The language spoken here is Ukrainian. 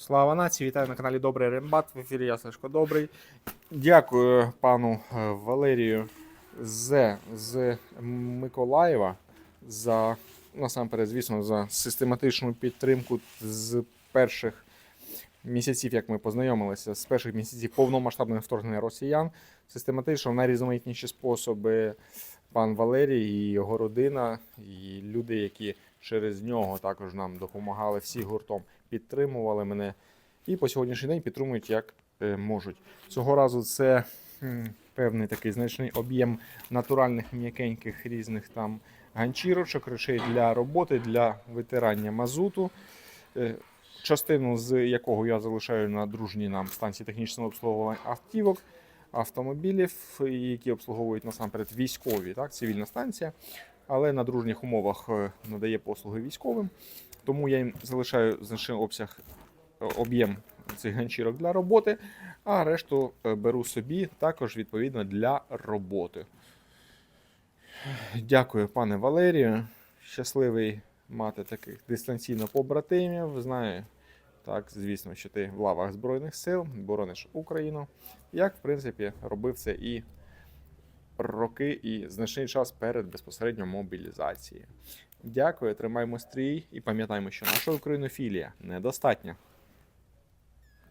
Слава нації, вітаю на каналі Добрий Рембат. В ефірі я Сашко Добрий. Дякую пану е, Валерію з, з Миколаєва за насамперед, звісно, за систематичну підтримку з перших місяців, як ми познайомилися, з перших місяців повномасштабного вторгнення росіян. Систематично в найрізноманітніші способи пан Валерій і його родина, і люди, які через нього також нам допомагали всі гуртом, підтримували мене і по сьогоднішній день підтримують як е, можуть. Цього разу це певний такий значний об'єм натуральних м'якеньких різних там ганчірочок, речей для роботи, для витирання мазуту. Е, Частину з якого я залишаю на дружній нам станції технічного обслуговування автівок, автомобілів, які обслуговують насамперед військові, так, цивільна станція, але на дружніх умовах е, надає послуги військовим. Тому я їм залишаю значний обсяг е, об'єм цих ганчірок для роботи, а решту е, беру собі також відповідно для роботи. Дякую, пане Валерію. Щасливий мати таких дистанційно побратимів. Знаю, так, звісно, що ти в лавах Збройних сил, борониш Україну. Як, в принципі, робив це і роки, і значний час перед безпосередньо мобілізацією. Дякую, тримаймо стрій і пам'ятаємо, що наша українофілія недостатня.